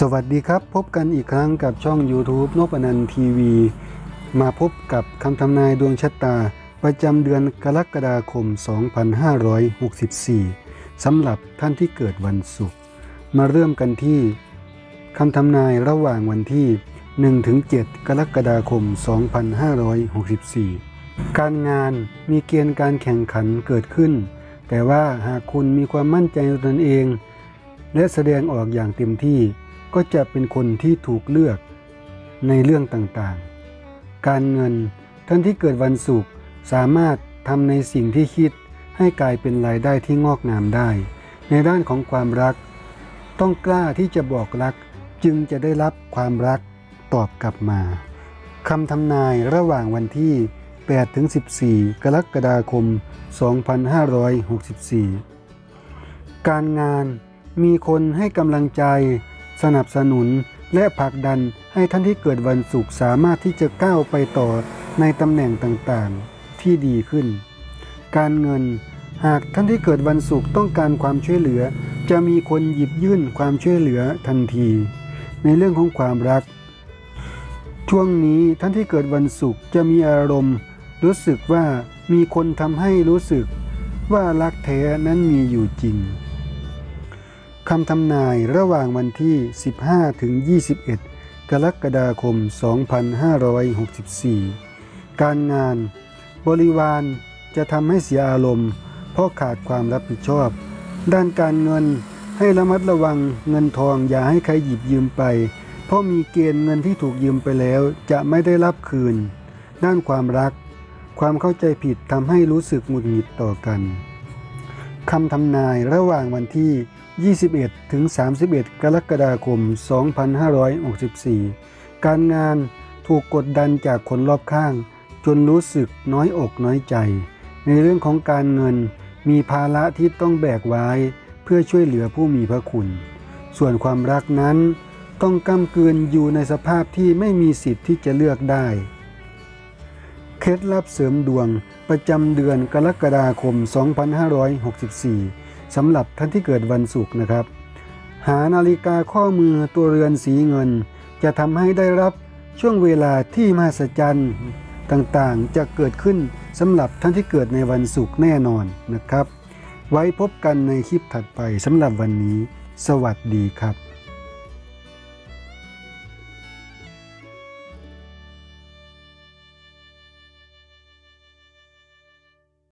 สวัสดีครับ พบกันอีกครั้งกับช่อง YouTube นพนันทีวี มาพบกับคำทำนายดวงชะตา ประจำเดือนกรกฎาคม 2564 สำหรับท่านที่เกิดวันศุกร์มาเริ่มกันที่คำทำนายระหว่างวันที่ 1-7 กรกฎาคม 2564 การงานมีเกณฑ์การแข่งขันเกิดขึ้น แต่ว่าหากคุณมีความมั่นใจในตนเอง และแสดงออกอย่างเต็มที่ ก็จะเป็นคนที่ถูกเลือกในเรื่องต่างๆ การเงินท่านที่เกิดวันศุกร์สามารถทำในสิ่งที่คิดให้กลายเป็นรายได้ที่งอกงามได้ ในด้านของความรัก ต้องกล้าที่จะบอกรักจึงจะได้รับความรักตอบกลับมาคำทำนายระหว่างวันที่8-14 กรกฎาคม 2564 การงานมีคนให้กำลังใจ สนับสนุนและผลักดันให้ท่านที่เกิดวันศุกร์สามารถที่จะก้าวไปต่อในตำแหน่งต่างๆ ที่ดีขึ้น การเงิน หากท่านที่เกิดวันศุกร์ต้องการความช่วยเหลือ จะมีคนหยิบยื่นความช่วยเหลือทันที ในเรื่องของความรัก ช่วงนี้ท่านที่เกิดวันศุกร์จะมีอารมณ์ รู้สึกว่ามีคนทำให้รู้สึกว่ารักแท้นั้นมีอยู่จริง คำทำนายระหว่างวันที่ 15 ถึง 21 กรกฎาคม 2564 การงาน บริวารจะทำให้เสียอารมณ์ เพราะขาดความรับผิดชอบ ด้านการเงินให้ระมัดระวังเงินทองอย่าให้ใครหยิบยืมไป เพราะมีเกณฑ์เงินที่ถูกยืมไปแล้วจะไม่ได้รับคืน ด้านความรัก ความเข้าใจผิดทำให้รู้สึกหงุดหงิดต่อกันคำทำนายระหว่างวันที่ 21 ถึง 31 กรกฎาคม 2564 การงานถูกกดดันจากคนรอบข้าง จนรู้สึกน้อยอกน้อยใจ ในเรื่องของการเงินมีภาระที่ต้องแบกไว้ เพื่อช่วยเหลือผู้มีพระคุณ ส่วนความรักนั้นต้องก้ำกืนอยู่ในสภาพที่ไม่มีสิทธิ์ที่จะเลือกได้ เคล็ดลับเสริมดวงประจำเดือนกรกฎาคม 2564 สำหรับท่านที่เกิดวันศุกร์นะครับ หานาฬิกาข้อมือตัวเรือนสีเงิน จะทำให้ได้รับช่วงเวลาที่มหัศจรรย์ต่างๆ จะเกิดขึ้นสำหรับท่านที่เกิดในวันศุกร์แน่นอนนะครับ ไว้พบกันในคลิปถัดไปสำหรับวันนี้ สวัสดีครับ